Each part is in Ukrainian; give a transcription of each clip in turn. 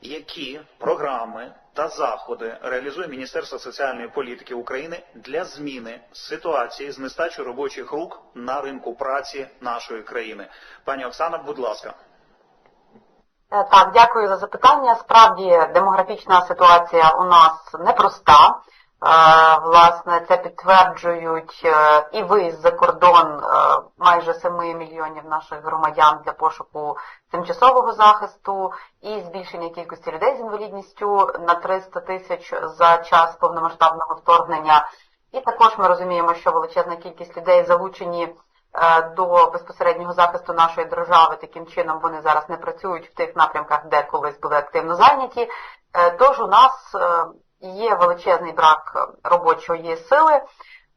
які програми та заходи реалізує Міністерство соціальної політики України для зміни ситуації з нестачою робочих рук на ринку праці нашої країни? Пані Оксана, будь ласка. Е, Так, дякую за запитання. Справді демографічна ситуація у нас непроста. Власне, це підтверджують е, і виїзд за кордон е, майже 7 мільйонів наших громадян для пошуку тимчасового захисту і збільшення кількості людей з інвалідністю на 300 тисяч за час повномасштабного вторгнення. І також ми розуміємо, що величезна кількість людей залучені е, до безпосереднього захисту нашої держави. Таким чином вони зараз не працюють в тих напрямках, де колись були активно зайняті. Тож у нас є величезний брак робочої сили,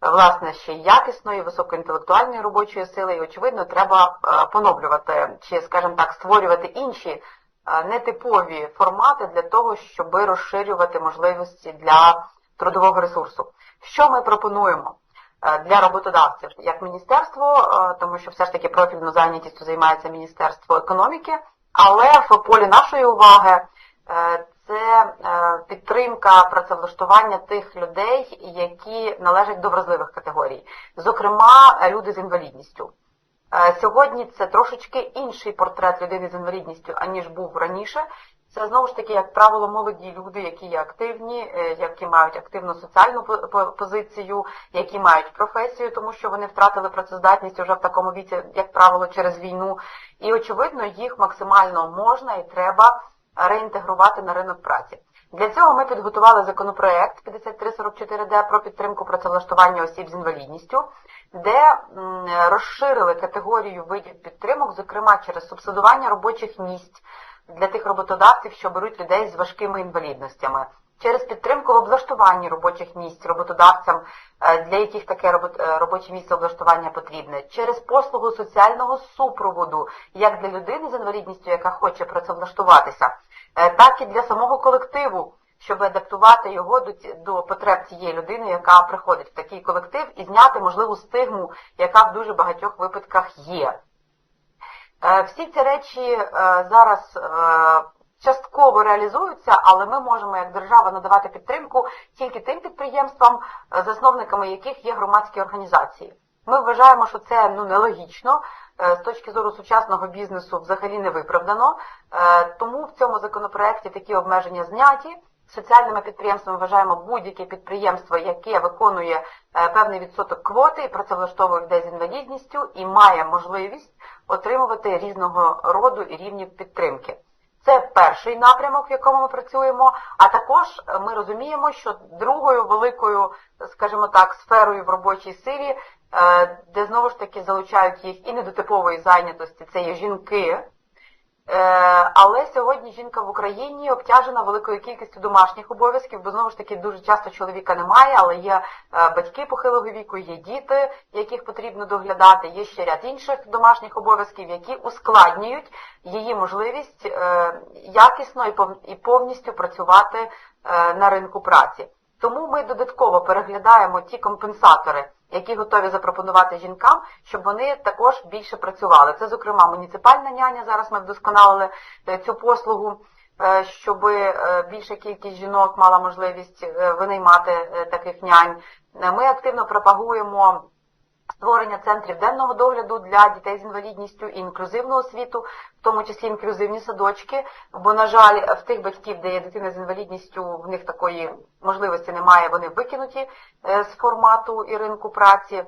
власне, ще якісної, високоінтелектуальної робочої сили, і очевидно, треба е, поновлювати чи, скажімо так, створювати інші е, нетипові формати для того, щоб розширювати можливості для трудового ресурсу. Що ми пропонуємо? е, Для роботодавців як міністерство, тому що все ж таки профільну зайнятістю займається Міністерство економіки, але в полі нашої уваги це е, підтримка працевлаштування тих людей, які належать до вразливих категорій, зокрема е, люди з інвалідністю. Е, Сьогодні це трошечки інший портрет людини з інвалідністю, аніж був раніше. Це знову ж таки, як правило, молоді люди, які є активні, е, які мають активну соціальну по- по- позицію, які мають професію, тому що вони втратили працездатність вже в такому віці, як правило, через війну. І очевидно, їх максимально можна і треба реінтегрувати на ринок праці. Для цього ми підготували законопроект 5344Д про підтримку працевлаштування осіб з інвалідністю, де розширили категорію видів підтримок, зокрема через субсидування робочих місць для тих роботодавців, що беруть людей з важкими інвалідностями, через підтримку в облаштуванні робочих місць роботодавцям, е, для яких таке е, робоче місце облаштування потрібне, через послугу соціального супроводу, як для людини з інвалідністю, яка хоче працевлаштуватися, е, так і для самого колективу, щоб адаптувати його до, до потреб цієї людини, яка приходить в такий колектив, і зняти можливу стигму, яка в дуже багатьох випадках є. Всі ці речі зараз частково реалізуються, але ми можемо як держава надавати підтримку тільки тим підприємствам, е, засновниками яких є громадські організації. Ми вважаємо, що це ну нелогічно. е, З точки зору сучасного бізнесу взагалі не виправдано, Е, тому в цьому законопроекті такі обмеження зняті. Соціальними підприємствами вважаємо будь-яке підприємство, яке виконує певний відсоток квоти і працевлаштовує людей з інвалідністю і має можливість отримувати різного роду і рівнів підтримки. Це перший напрямок, в якому ми працюємо. А також е, ми розуміємо, що другою великою, скажімо так, сферою в робочій силі, е, де знову ж таки залучають їх і недотипової зайнятості, це є жінки. Е, Але сьогодні жінка в Україні обтяжена великою кількістю домашніх обов'язків, бо знову ж таки дуже часто чоловіка немає, але є е, батьки похилого віку, є діти, яких потрібно доглядати. Є ще ряд інших домашніх обов'язків, які ускладнюють її можливість е, якісно і повністю працювати на ринку праці. Тому ми додатково переглядаємо ті компенсатори, які готові запропонувати жінкам, щоб вони також більше працювали. Це, зокрема, муніципальна няня. Зараз ми вдосконалили е, цю послугу, е, щоб е, більша кількість жінок мала можливість винаймати таких нянь. Ми активно пропагуємо. Створення центрів денного догляду для дітей з інвалідністю і інклюзивну освіту, в тому числі інклюзивні садочки. Бо, на жаль, в тих батьків, де є дитина з інвалідністю, в них такої можливості немає, вони викинуті е, з формату і ринку праці.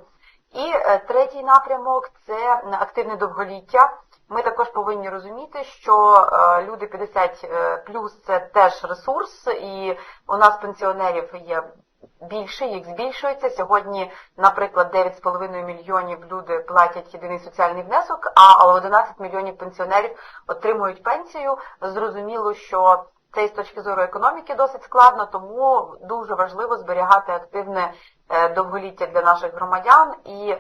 І е, третій напрямок це активне довголіття. Ми також повинні розуміти, що е, люди 50 е, плюс це теж ресурс, і у нас пенсіонерів є більше, їх збільшується. Сьогодні, наприклад, 9,5 мільйонів люди платять єдиний соціальний внесок, а 11 мільйонів пенсіонерів отримують пенсію. Зрозуміло, що це з точки зору економіки досить складно, тому дуже важливо зберігати активне е, довголіття для наших громадян і е,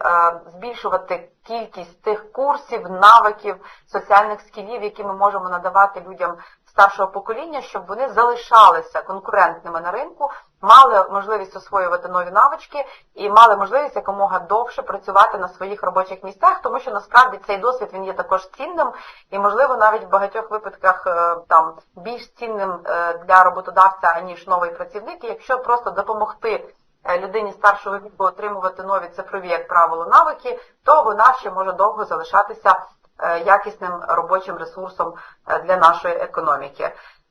збільшувати кількість тих курсів, навиків, соціальних скілів, які ми можемо надавати людям старшого покоління, щоб вони залишалися конкурентними на ринку, мали можливість освоювати нові навички і мали можливість якомога довше працювати на своїх робочих місцях, тому що насправді цей досвід він є також цінним і, можливо, навіть в багатьох випадках е, там більш цінним е, для роботодавця аніж новий працівник, і якщо просто допомогти. е, Людині старшого віку отримувати нові цифрові, як правило, навики, то вона ще може довго залишатися якісним робочим ресурсом е, для нашої економіки.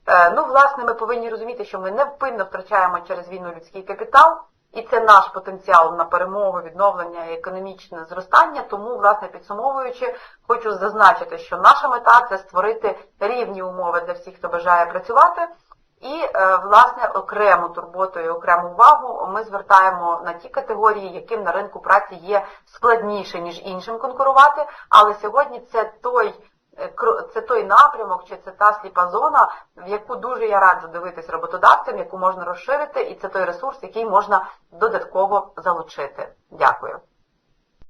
Е, Ну, власне, ми повинні розуміти, що ми невпинно втрачаємо через війну людський капітал, і це наш потенціал на перемогу, відновлення і економічне зростання. Тому, власне, підсумовуючи, хочу зазначити, що наша мета це створити рівні умови для всіх, хто бажає працювати. І, е, власне, окрему турботу і окрему увагу ми звертаємо на ті категорії, яким на ринку праці є складніше, ніж іншим конкурувати. Але сьогодні це той е, це той напрямок, чи це та сліпа зона, в яку дуже я раджу дивитись роботодавцям, яку можна розширити, і це той ресурс, який можна додатково залучити. Дякую.